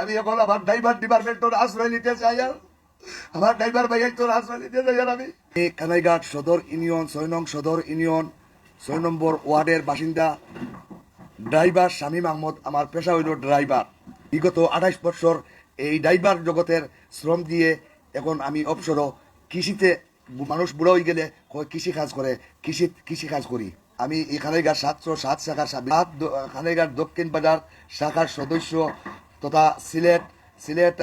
আমি এখন আমার ড্রাইভার ডিপার্টমেন্টের আশ্রয় নিতে চাই আমার ড্রাইভার ভাই তোর আশ্রয় নিতে চাই আর আমি। কানাইঘাট সদর ইউনিয়ন, ছয় নং সদর ইউনিয়ন, ছয় নম্বর ওয়ার্ডের বাসিন্দা ড্রাইভার শামীম আহমদ, আমার পেশা হইল ড্রাইভার। বিগত আঠাইশ বছর এই ড্রাইভার জগতের শ্রম দিয়ে এখন আমি অবসর। কৃষিতে মানুষ বুড়ো হয়ে গেলে কৃষি কাজ করে, কৃষি কৃষি কাজ করি। আমি এই খানাইঘাট সাতশো সাত শাখার সাত খানাইঘাট দক্ষিণ বাজার শাখার সদস্য। তথা সিলেট সিলেট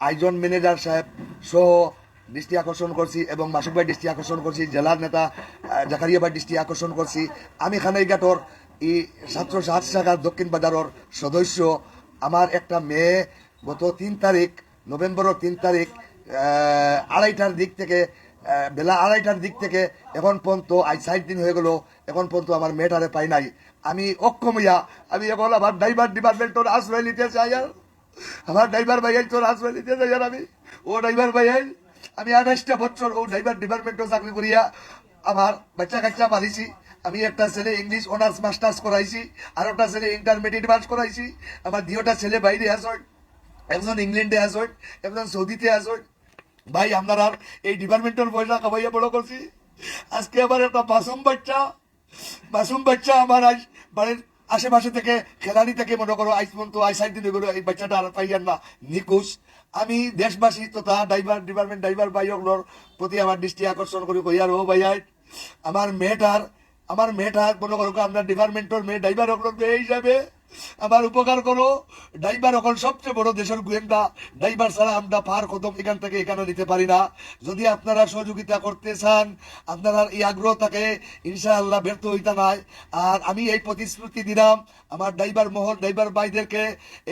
আইজন ম্যানেজার সাহেব সহ দৃষ্টি আকর্ষণ করছি এবং মাসুক ভাই দৃষ্টি আকর্ষণ করছি, জেলার নেতা জাকারিয়া ভাই দৃষ্টি আকর্ষণ করছি। আমি খানাইঘাটর ই ছাত্র সাত শাখার দক্ষিণ বাজারের সদস্য। আমার একটা মেয়ে গত তিন তারিখ, নভেম্বরের তিন তারিখ আড়াইটার দিক থেকে বেলা আড়াইটার দিক থেকে এখন পর্যন্ত আজ ষাট দিন হয়ে গেল। এখন পর্যন্ত আমার মেয়েটারে পাই নাই। আমি অক্ষম হইয়া, আমি এখন আমার ড্রাইভার ডিপার্টমেন্টের আশ্রয় নিতে চাই আর। আমার ড্রাইভার ভাই তোর আশ্রয় নিতে চাই আর আমি। ও ড্রাইভার ভাই আমি আঠাশটা বছর ও ড্রাইভার ডিপার্টমেন্টও চাকরি করিয়া আমার বাচ্চা কাচ্চা পালিছি। আমি একটা ছেলে ইংলিশ অনার্স মাস্টার্স করাইছি, আর একটা ছেলে ইন্টারমিডিয়েট পাস করাইছি। আমার দুটা ছেলে বাইরে আসেন একজন ইংল্যান্ডে আসেন একজন সৌদিতে আসেন ভাই আপনার আর এই ডিপার্টমেন্টের পয়সা কামাইয়া বড় করছি। আজকে আমার একটা মাসুম বাচ্চা। মাসুম বাচ্চা আমার আজ বাড়ির আশেপাশে থেকে, খেলানি থেকে, মনে করো আইস পর্যন্ত আই সাইড দিন এই বাচ্চাটা আর পাইয়ার না। নিখোঁজ। আমি দেশবাসী তথা ড্রাইভার ডিপার্টমেন্ট ড্রাইভার ভাইগুলোর প্রতি আমার দৃষ্টি আকর্ষণ করি কইয়ার ও ভাইয়াই আমার মেয়েটার আমার মেয়েটার, মনে করো আপনার ডিপার্টমেন্টের মেয়ে ড্রাইভার হকল মেয়ে হিসাবে। আমার উপকার করো। ড্রাইভার হকল সবচেয়ে বড় দেশের গোয়েন্দা। ড্রাইভার ছাড়া আমরা পার কদম এখান থেকে এখানে নিতে পারি না। যদি আপনারা সহযোগিতা করতে চান, আপনারা এই আগ্রহ থাকে, ইনশাআল্লাহ ব্যর্থ হইতে নাই। আর আমি এই প্রতিশ্রুতি দিলাম, আমার ড্রাইভার মহল, ড্রাইভার ভাইদেরকে,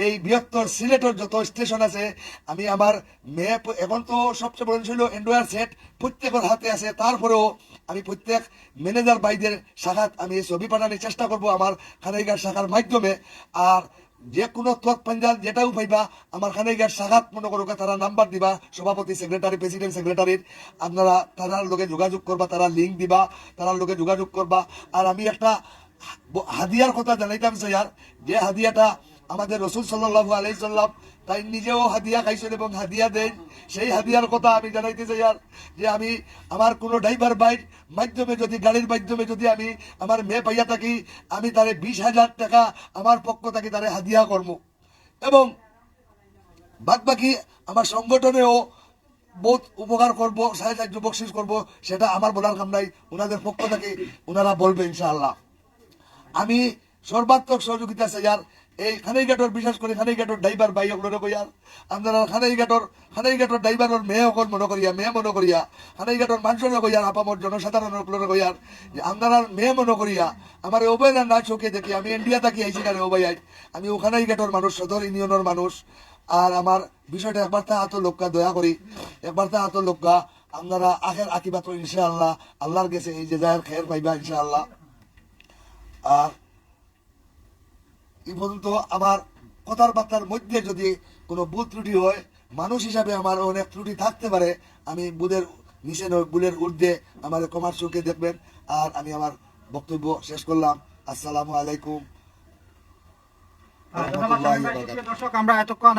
এই বৃহত্তর সিলেটের যত স্টেশন আছে, আমি আমার মেয়ে এখন তো সবচেয়ে বড় ছিল এন্ড্রয়েড সেট প্রত্যেকের হাতে আছে। তারপরেও আমি প্রত্যেক ম্যানেজার ভাইদের শাখাত আমি ছবি পাঠানোর চেষ্টা করব আমার খানাইঘাট শাখার মাধ্যমে। আর যে কোনো তথ্য পাঞ্জাল যেটাও পাইবা, আমার খানাইঘাট শাখাত মনে করো তারা নাম্বার দিবা, সভাপতি সেক্রেটারি প্রেসিডেন্ট সেক্রেটারির আপনারা তারার লোকে যোগাযোগ করবা, তারা লিঙ্ক দিবা, তারার লোকে যোগাযোগ করবা। আর আমি একটা হাদিয়ার কথা জানাইতাম স্যার যে হাদিয়াটা আমাদের রসুল সাল্লাহ আলাইসাল্লাম তাই নিজেও হাদিয়া খাইছেন এবং হাদিয়া দেন। সেই হাদিয়ার কথা আমি জানাইতে চাই আর, যে আমি আমার কোনো ড্রাইভার বাইক মাধ্যমে যদি, গাড়ির মাধ্যমে যদি আমি আমার মেয়ে পাইয়া থাকি, আমি তারে বিশ হাজার টাকা আমার পক্ষ থেকে তারে হাদিয়া করব এবং বাদ বাকি আমার সংগঠনেও বহুত উপকার করব সাহায্য বকশিস করব, সেটা আমার বলার কাম নাই। ওনাদের পক্ষ থেকে ওনারা বলবে ইনশাআল্লাহ। আমি সর্বাত্মক সহযোগিতা চাইয়ার এই খানাইঘাটর বিশেষ করে খানাইঘাটর ড্রাইভার ভাই সকলের কইয়ার আপনারা খানাইঘাটর খানাইঘাটর ড্রাইভারের মেয়ে সকল মনে করিয়া মেয়ে মনে করিয়া খানাইঘাটর মানুষের কইয়ার আপামর জনসাধারণের সকলের কইয়ার আপনারা মেয়ে মনে করিয়া আমার ওবাইনা না চোখে দেখি আমি ইন্ডিয়া থাকি আইছি কারে ওবাই আমি ও খানাইঘাটর মানুষ সদর ইউনিয়নের মানুষ আর আমার বিষয়টা একবার তা হাত লোকা দয়া করি একবার তা হাত লোকা আপনারা আখের আকিবাত ইনশাআল্লাহ আল্লাহর কাছে এই যে যায়ের খের পাইবা ইনশাআল্লাহ আর এই পর্যন্ত আমার কথার বার্তার মধ্যে যদি কোনো ভুল ত্রুটি হয় মানুষ হিসাবে আমার অনেক ত্রুটি থাকতে পারে। আমি বুধের নিচে বুলের ঊর্ধ্বে আমার কমার চোখে দেখবেন। আর আমি আমার বক্তব্য শেষ করলাম। আসসালামু আলাইকুম। দর্শক আমরা এতক্ষণ